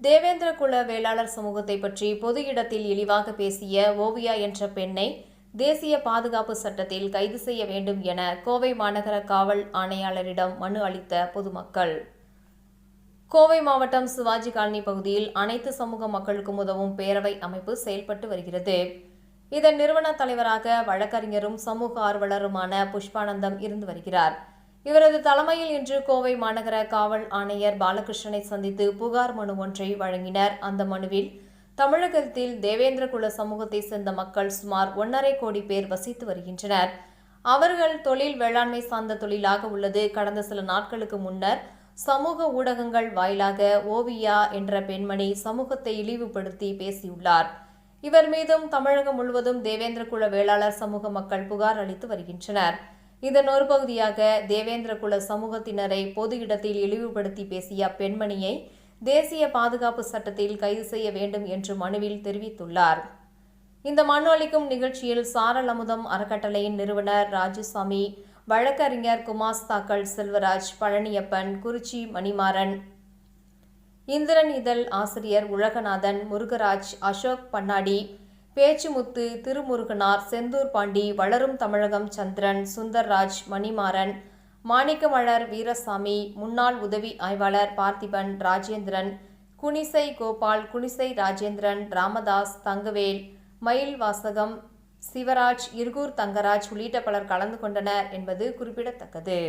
தேவேந்திர குல வேளாளர் சமூகத்தை பற்றி பொது இடத்தில் இழிவாக பேசிய ஓவியா என்ற பெண்ணை தேசிய பாதுகாப்பு சட்டத்தில் கைது செய்ய வேண்டும் என கோவை மாநகர காவல் ஆணையாளரிடம் மனு அளித்த பொதுமக்கள். கோவை மாவட்டம் சிவாஜி காலனி பகுதியில் அனைத்து சமூக மக்களுக்கும் உதவும் பேரவை அமைப்பு செயல்பட்டு வருகிறது. இதன் நிறுவன தலைவராக வழக்கறிஞரும் சமூக ஆர்வலருமான புஷ்பானந்தம் இருந்து வருகிறார். இவரது தலைமையில் இன்று கோவை மாநகர காவல் ஆணையர் பாலகிருஷ்ணனை சந்தித்து புகார் மனு ஒன்றை வழங்கினர். அந்த மனுவில் தமிழகத்தில் தேவேந்திர குல சமூகத்தை சேர்ந்த மக்கள் சுமார் ஒன்றரை கோடி பேர் வசித்து வருகின்றனர். அவர்கள் தொழில் வேளாண்மை சார்ந்த தொழிலாக உள்ளது. கடந்த சில நாட்களுக்கு முன்னர் சமூக ஊடகங்கள் வாயிலாக ஓவியா என்ற பெண்மணி சமூகத்தை இழிவுபடுத்தி பேசியுள்ளார். இவர் மீதும் தமிழகம் முழுவதும் தேவேந்திர குல வேளாளர் சமூக மக்கள் புகார் அளித்து வருகின்றனர். இதன் ஒரு பகுதியாக தேவேந்திர குல சமூகத்தினரை பொது இடத்தில் இழிவுபடுத்தி பேசிய பெண்மணியை தேசிய பாதுகாப்பு சட்டத்தில் கைது செய்ய வேண்டும் என்று மனுவில் தெரிவித்துள்ளார். இந்த மனு அளிக்கும் நிகழ்ச்சியில் சாரல் அமுதம் அறக்கட்டளையின் நிறுவனர் ராஜசாமி வழக்கறிஞர் குமாஸ்தாக்கள் செல்வராஜ் பழனியப்பன் குறிச்சி மணிமாறன் இந்திரன் இதழ் ஆசிரியர் உலகநாதன் முருகராஜ் அசோக் பன்னாடி பேச்சுமுத்து திருமுருகனார் செந்தூர் பாண்டி வளரும் தமிழகம் சந்திரன் சுந்தர்ராஜ் மணிமாறன் மாணிக்கமலர் வீரசாமி முன்னாள் உதவி ஆய்வாளர் பார்த்திபன் ராஜேந்திரன் குனிசை கோபால் குனிசை ராஜேந்திரன் ராமதாஸ் தங்கவேல் மயில் வாசகம் சிவராஜ் இருகூர் தங்கராஜ் உள்ளிட்ட பலர் கலந்து கொண்டனர் என்பது குறிப்பிடத்தக்கது.